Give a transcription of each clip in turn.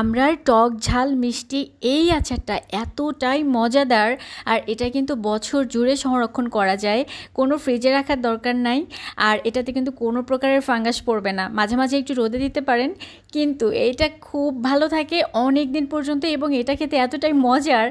আমরার টক ঝাল মিষ্টি এই আচারটা এতটাই মজাদার আর এটা কিন্তু বছর জুড়ে সংরক্ষণ করা যায়। কোনো ফ্রিজে রাখার দরকার নাই আর এটাতে কিন্তু কোনো প্রকারের ফাঙ্গাস পড়বে না। মাঝে মাঝে একটু রোদে দিতে পারেন, কিন্তু এইটা খুব ভালো থাকে অনেক দিন পর্যন্ত এবং এটা খেতে এতটাই মজার।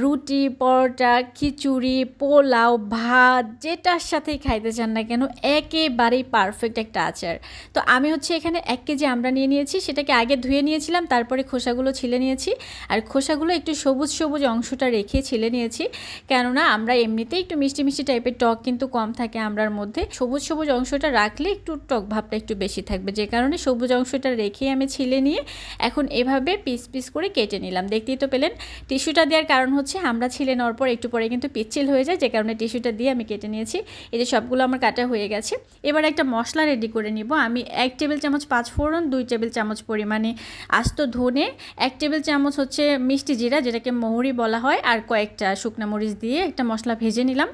রুটি, পরোটা, খিচুড়ি, পোলাও, ভাত, যেটার সাথেই খাইতে চান না কেন, একেবারেই পারফেক্ট একটা আচার। তো আমি হচ্ছে এখানে এক কেজি আমরা নিয়ে নিয়েছি, সেটাকে আগে ধুয়ে নিয়েছিলাম, তারপরে খোসাগুলো ছিলে নিয়েছি আর খোসাগুলো একটু সবুজ সবুজ অংশটা রেখে ছিলে নিয়েছি। কেননা আমরা এমনিতেই একটু মিষ্টি মিষ্টি টাইপের টক কিন্তু কম থাকে আমরার মধ্যে। সবুজ সবুজ অংশটা রাখলে একটু টক ভাবটা একটু বেশি থাকবে। যে কারণে সবুজ অংশটা রেখেই আমি ছিলে নিয়ে এখন এভাবে পিস পিস করে কেটে নিলাম। দেখতেই তো পেলেন, টিস্যুটা দেওয়ার কারণ হচ্ছে আমরা ছিলে নেওয়ার পর একটু পরে কিন্তু পিচ্ছিল হয়ে যায়। যে কারণে টিস্যুটা দিয়ে আমি কেটে নিয়েছি। এই যে সবগুলো আমার কাটা হয়ে গেছে। এবার একটা মশলা রেডি করে নিব। আমি এক টেবিল চামচ পাঁচ ফোড়ন দুই টেবিল চামচ পরিমাণে আস্ত ধনে এক টেবিল চামচ হচ্ছে মিষ্টি জিরা, যেটাকে মৌরি বলা হয়, আর কয়েকটা শুকনা মরিচ দিয়ে একটা মশলা ভেজে নিলাম।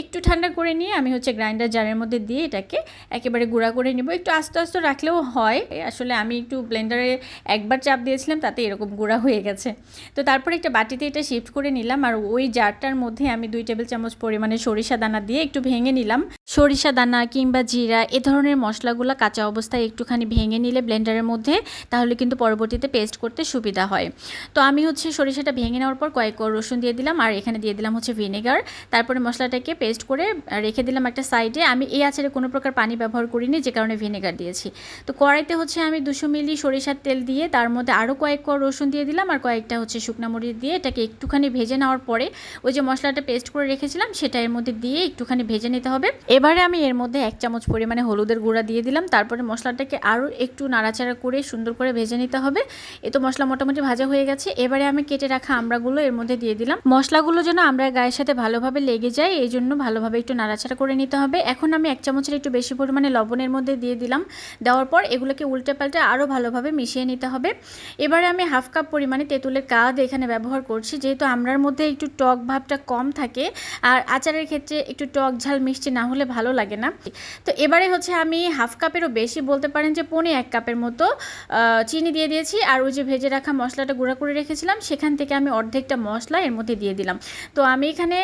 একটু ঠান্ডা করে নিয়ে আমি হচ্ছে গ্রাইন্ডার জারের মধ্যে দিয়ে এটাকে একেবারে গুঁড়া করে নিব। একটু আস্তে আস্তে রাখলেও হয়। আসলে আমি একটু ব্লেন্ডারে একবার চাপ দিয়েছিলাম, তাতে এরকম গুঁড়া হয়ে গেছে। তো তারপরে একটা বাটিতে এটা শিফট করে নিলাম, আর ওই জারটার মধ্যে আমি দুই টেবিল চামচ পরিমাণে সরিষা দানা দিয়ে একটু ভেঙে নিলাম। সরিষা দানা কিংবা জিরা, এ ধরনের মশলাগুলো কাঁচা অবস্থায় একটুখানি ভেঙে নিলে ব্লেন্ডারের মধ্যে, তাহলে কিন্তু পরবর্তীতে পেস্ট করতে সুবিধা হয়। তো আমি হচ্ছে সরিষাটা ভেঙে নেওয়ার পর কয়েক রসুন দিয়ে দিলাম আর এখানে দিয়ে দিলাম হচ্ছে ভিনেগার। তারপরে মশলাটাকে পেস্ট করে রেখে দিলাম একটা সাইডে। আমি এই আচারে কোনো প্রকার পানি ব্যবহার করিনি, যে কারণে ভিনেগার দিয়েছি। তো কড়াইতে হচ্ছে আমি দুশো মিলি সরিষার তেল দিয়ে তার মধ্যে আরও কয়েক কোয়া রসুন দিয়ে দিলাম আর কয়েকটা হচ্ছে শুকনো মরিচ দিয়ে এটাকে একটুখানি ভেজে নেওয়ার পরে ওই যে মশলাটা পেস্ট করে রেখেছিলাম, সেটা এর মধ্যে দিয়ে একটুখানি ভেজে নিতে হবে। এবারে আমি এর মধ্যে এক চামচ পরিমাণে হলুদের গুঁড়া দিয়ে দিলাম। তারপরে মশলাটাকে আরও একটু নাড়াচাড়া করে সুন্দর করে ভেজে নিতে হবে। এ তো মশলা মোটামুটি ভাজা হয়ে গেছে। এবারে আমি কেটে রাখা আমড়াগুলো এর মধ্যে দিয়ে দিলাম। মশলাগুলো যেন আমরা গায়ের সাথে ভালোভাবে লেগে যায় এই জন্য ভালোভাবে একটু নাড়াচাড়া করে নিতে হবে। এখন আমি এক চামচের একটু বেশি পরিমাণে লবণের মধ্যে দিয়ে দিলাম। দেওয়ার পর এগুলোকে উল্টে পাল্টে আরও ভালোভাবে মিশিয়ে নিতে হবে। এবারে আমি হাফ কাপ পরিমাণে তেঁতুলের কাদ এখানে ব্যবহার করছি। যেহেতু আমরার মধ্যে একটু টক ভাবটা কম থাকে, আর আচারের ক্ষেত্রে একটু টক ঝাল মিষ্টি না হলে ভালো লাগে না। তো এবারে হচ্ছে আমি হাফ কাপেরও বেশি বলতে পারেন যে পনে এক কাপের মতো চিনি দিয়ে দিয়েছি। আর ওই যে ভেজে রাখা মশলাটা গুঁড়া করে রেখেছিলাম, সেখান থেকে আমি অর্ধেকটা মশলা এর মধ্যে দিয়ে দিলাম। তো আমি এখানে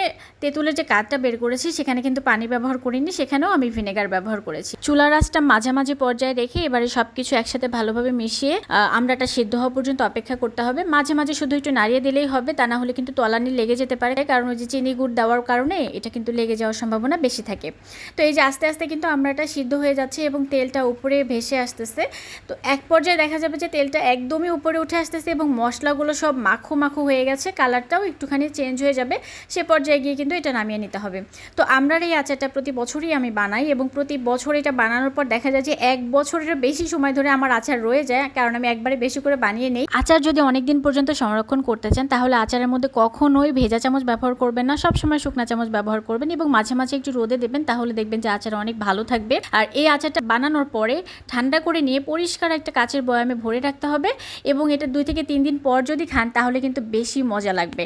তেঁতুলের যে কাঠটা বের করেছি, সেখানে কিন্তু পানি ব্যবহার করিনি, সেখানেও আমি ভিনেগার ব্যবহার করেছি। চুলা রাসটা মাঝামাঝি পর্যায়ে রেখে এবারে সব কিছু একসাথে ভালোভাবে মিশিয়ে আমরাটা সিদ্ধ হওয়া পর্যন্ত অপেক্ষা করতে হবে। মাঝে মাঝে শুধু একটু নাড়িয়ে দিলেই হবে, তা না হলে কিন্তু তলানি লেগে যেতে পারে, কারণ ওই যে চিনি গুড় দেওয়ার কারণে এটা কিন্তু লেগে যাওয়ার সম্ভাবনা বেশি থাকে। তো এই যে আস্তে আস্তে কিন্তু আমরাটা সিদ্ধ হয়ে যাচ্ছে এবং তেলটা উপরে ভেসে আসতেছে। তো এক পর্যায়ে দেখা যাবে যে তেলটা একদমই উপরে উঠে আসতেছে এবং মশলাগুলো সব মাখো মাখো হয়ে গেছে, কালারটাও একটুখানি চেঞ্জ হয়ে যাবে, সে পর্যায়ে গিয়ে কিন্তু এটা নামিয়ে নিতে হবে। তো আমরার এই আচারটা প্রতি বছরই আমি বানাই এবং প্রতি বছর এটা বানানোর পর দেখা যায় যে এক বছরের বেশি সময় ধরে আমার আচার রয়ে যায়, কারণ আমি একবারে বেশি করে বানিয়ে নেই। আচার যদি অনেক দিন পর্যন্ত সংরক্ষণ করতে চান, তাহলে আচারের মধ্যে কখনোই ভেজা চামচ ব্যবহার করবেন না, সবসময় শুকনা চামচ ব্যবহার করবেন এবং মাঝে মাঝে একটু রোদে দেবেন, তাহলে দেখবেন যে আচার অনেক ভালো থাকবে। আর এই আচারটা বানানোর পরে ঠান্ডা করে নিয়ে পরিষ্কার একটা কাচের বয়ামে ভরে রাখতে হবে এবং এটা দুই থেকে তিন দিন পর যদি খান তাহলে কিন্তু বেশি মজা লাগবে।